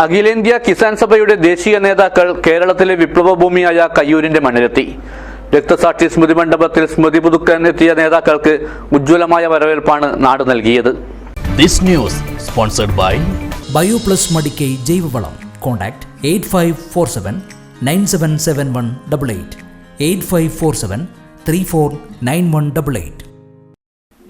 അഖിലേന്ത്യാ കിസാൻ സഭയുടെ ദേശീയ നേതാക്കൾ കേരളത്തിലെ വിപ്ലവ ഭൂമിയായ കയ്യൂരിന്റെ മണ്ണിലെത്തി. രക്തസാക്ഷി സ്മൃതി മണ്ഡപത്തിൽ സ്മൃതി പുതുക്കാൻ എത്തിയ നേതാക്കൾക്ക് ഉജ്ജ്വലമായ വരവേൽപ്പാണ് നാട് നൽകിയത്. This news sponsored by Bioplus Madikai ജൈവവളം. Contact eight five four seven nine seven seven one double eight. Eight five four seven three four nine one double eight.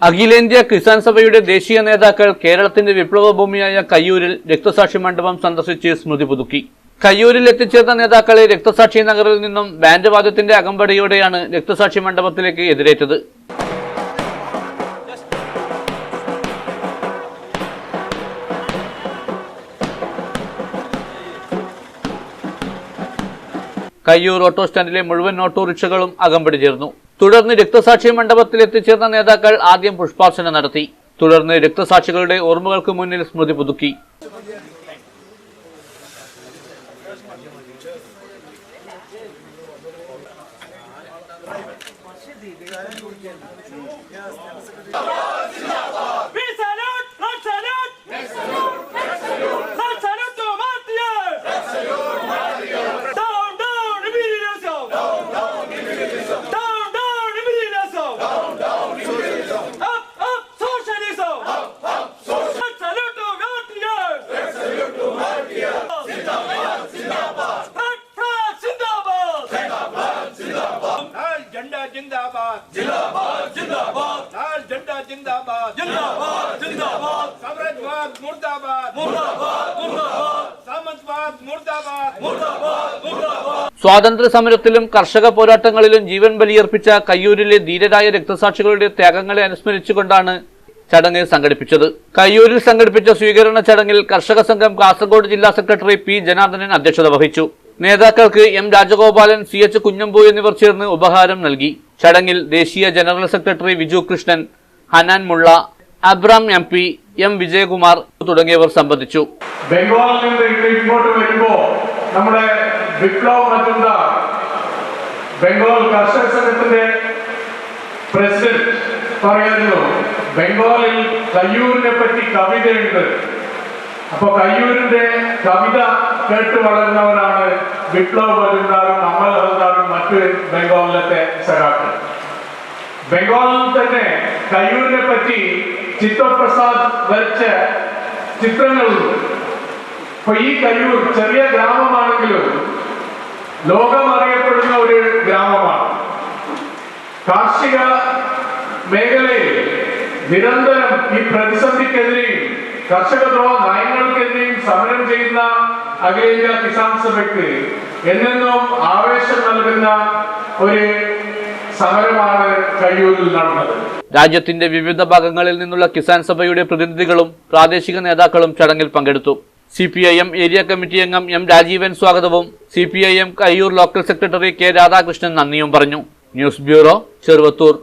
അഖിലേന്ത്യാ കിസാൻ സഭയുടെ ദേശീയ നേതാക്കൾ കേരളത്തിന്റെ വിപ്ലവ ഭൂമിയായ കയ്യൂരിൽ രക്തസാക്ഷി മണ്ഡപം സന്ദർശിച്ച് സ്മൃതി പുതുക്കി. കയ്യൂരിൽ എത്തിച്ചേർന്ന നേതാക്കളെ രക്തസാക്ഷി നഗറിൽ നിന്നും ബാൻഡ് വാദ്യത്തിന്റെ അകമ്പടിയോടെയാണ് രക്തസാക്ഷി മണ്ഡപത്തിലേക്ക് എതിരേറ്റത്. കയ്യൂർ ഓട്ടോ സ്റ്റാൻഡിലെ മുഴുവൻ ഓട്ടോറിക്ഷകളും അകമ്പടി ചേർന്നു. തുടർന്ന് രക്തസാക്ഷി മണ്ഡപത്തിൽ എത്തിച്ചേർന്ന നേതാക്കൾ ആദ്യം പുഷ്പാർച്ചന നടത്തി. തുടർന്ന് രക്തസാക്ഷികളുടെ ഓർമ്മകൾക്ക് മുന്നിൽ സ്മൃതി പുതുക്കി. We झंडा जिंदाबाद Zindabad, Zindabad! लाल झंडा जिंदाबाद Zindabad, Zindabad! साम्राज्यवाद मुर्दाबाद Murdabad, Murdabad! सामंतवाद मुर्दाबाद Murdabad, Murdabad! സ്വാതന്ത്ര്യ സമരത്തിലും കർഷക പോരാട്ടങ്ങളിലും ജീവൻ ബലിയർപ്പിച്ച കയ്യൂരിലെ ധീരരായ രക്തസാക്ഷികളുടെ ത്യാഗങ്ങളെ അനുസ്മരിച്ചുകൊണ്ടാണ് ചടങ്ങ് സംഘടിപ്പിച്ചത് കയ്യൂരിൽ സംഘടിപ്പിച്ച സ്വീകരണ ചടങ്ങിൽ കർഷക സംഘം കാസർഗോഡ് ജില്ലാ സെക്രട്ടറി പി ജനാർദ്ദനൻ അധ്യക്ഷത വഹിച്ചു നേതാക്കൾക്ക് M Rajagopalan C H Kunhambu എന്നിവർ ചേർന്ന് ഉപഹാരം നൽകി ചടങ്ങിൽ ദേശീയ general secretary Viju Krishnan Hannan Mollah Abram M P M Vijayakumar തുടങ്ങിയവർ സംബന്ധിച്ചു. ബംഗാളിൽ നിന്ന് ഇങ്ങോട്ട് വരുമ്പോ നമ്മുടെ വിപ്ലവ് മറ്റുന്ന ബംഗാൾ കർഷക സംഘത്തിന്റെ പ്രസിഡന്റ് പറയുന്നു ബംഗാളിൽ കയ്യൂരിനെ പറ്റി കവിതയുണ്ട്. അപ്പൊ കയ്യൂരിന്റെ കവിത കേട്ട് വളരുന്നവരാണ് വിപ്ലവ് മജുംദാറും അമൽ മറ്റ് ബംഗാളിലത്തെ സഖാക്കൾ ബംഗാളിൽ തന്നെ കയ്യൂരിനെ പറ്റി ചിത്രപ്രസാദ് വരച്ച ചിത്രങ്ങളുണ്ട്. ഈ കയ്യൂർ ചെറിയ ഗ്രാമമാണെങ്കിലും ലോകം അറിയപ്പെടുന്ന ഒരു ഗ്രാമമാണ്. കാർഷിക മേഖലയിൽ നിരന്തരം ഈ പ്രതിസന്ധിക്കെതിരെയും കർഷക ദ്രോഹ നയങ്ങൾക്കെതിരെയും സമരം ചെയ്യുന്ന അഖിലേന്ത്യാ കിസാൻ സഭയ്ക്ക് എന്നെന്നും ആവേശം നൽകുന്ന ഒരു സമരമാണ് കഴിയൂരിൽ നടന്നത്. രാജ്യത്തിന്റെ വിവിധ ഭാഗങ്ങളിൽ നിന്നുള്ള കിസാൻ സഭയുടെ പ്രതിനിധികളും പ്രാദേശിക നേതാക്കളും ചടങ്ങിൽ പങ്കെടുത്തു. C P I M area committee അംഗം എം രാജീവൻ സ്വാഗതവും C P I M Kayyur local secretary K Radhakrishnan നന്ദിയും പറഞ്ഞു. News bureau Cheruvathur.